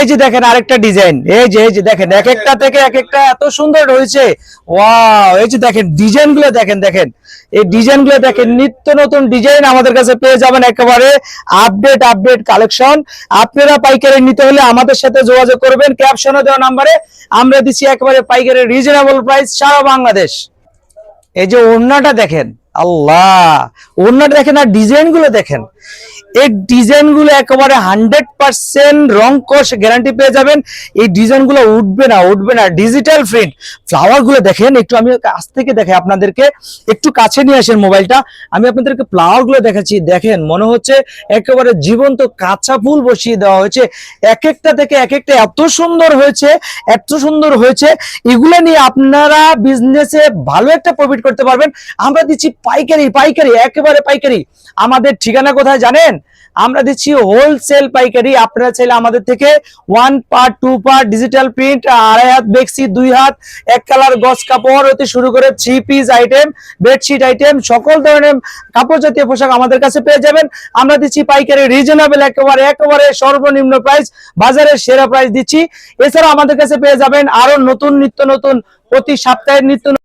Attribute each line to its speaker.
Speaker 1: এই যে দেখেন আরেকটা ডিজাইন, এই যে এই যে দেখেন, এক একটা থেকে এক একটা এত সুন্দর রয়েছে। ওয়াও, এই যে দেখেন ডিজাইনগুলো দেখেন দেখেন। এই ডিজাইনগুলো দেখেন, নিত্য নতুন ডিজাইন আমাদের কাছে পেয়ে যাবেন একেবারে আপডেট আপডেট কালেকশন আপনারা পাইকারি নিতে হলে আমাদের সাথে যোগাযোগ করবেন ক্যাপশনে দেওয়া নাম্বারে। আমরা দিচ্ছি একেবারে পাইকারি রিজনেবল প্রাইস সারা বাংলাদেশ। এই যে ওড়নাটা দেখেন, আল্লাহ, ওড়নাটা দেখেন আর ডিজাইনগুলো দেখেন। এই ডিজাইনগুলো একেবারে হান্ড্রেড পার্সেন্ট রং কষ গ্যারান্টি পেয়ে যাবেন। এই ডিজাইনগুলো উঠবে না উঠবে না। ডিজিটাল প্রিন্ট ফ্লাওয়ারগুলো দেখেন, একটু আমি কাছ থেকে দেখে আপনাদেরকে। একটু কাছে নিয়ে আসেন মোবাইলটা। আমি আপনাদেরকে ফ্লাওয়ারগুলো দেখাচ্ছি। দেখেন, মনে হচ্ছে একেবারে জীবন্ত কাঁচা ফুল বসিয়ে দেওয়া হয়েছে। এক একটা থেকে এক একটা এত সুন্দর হয়েছে, এত সুন্দর হয়েছে। এগুলো নিয়ে আপনারা বিজনেসে ভালো একটা প্রফিট করতে পারবেন। আমরা দিচ্ছি পাইকারি পাইকারি, একেবারে পাইকারি। আমাদের ঠিকানা কোথায় জানেন? আমরা দিচ্ছি হোলসেল পাইকারি। আপনারা চাইলে আমাদের থেকে one part two part digital print আড়াই হাত বেক্সি, দুই হাত, এক কালার গস কাপড় হতে শুরু করে three piece item bedsheet item সকল ধরনের কাপড় জাতীয় পোশাক আমাদের কাছে পেয়ে যাবেন। আমরা দিচ্ছি পাইকারি রিজনেবল একেবারে একেবারে সর্বনিম্ন প্রাইস বাজারের সেরা প্রাইস দিচ্ছি। এছাড়া আমাদের কাছে পেয়ে যাবেন আরও নতুন নিত্য নতুন প্রতি সপ্তাহে নিত্য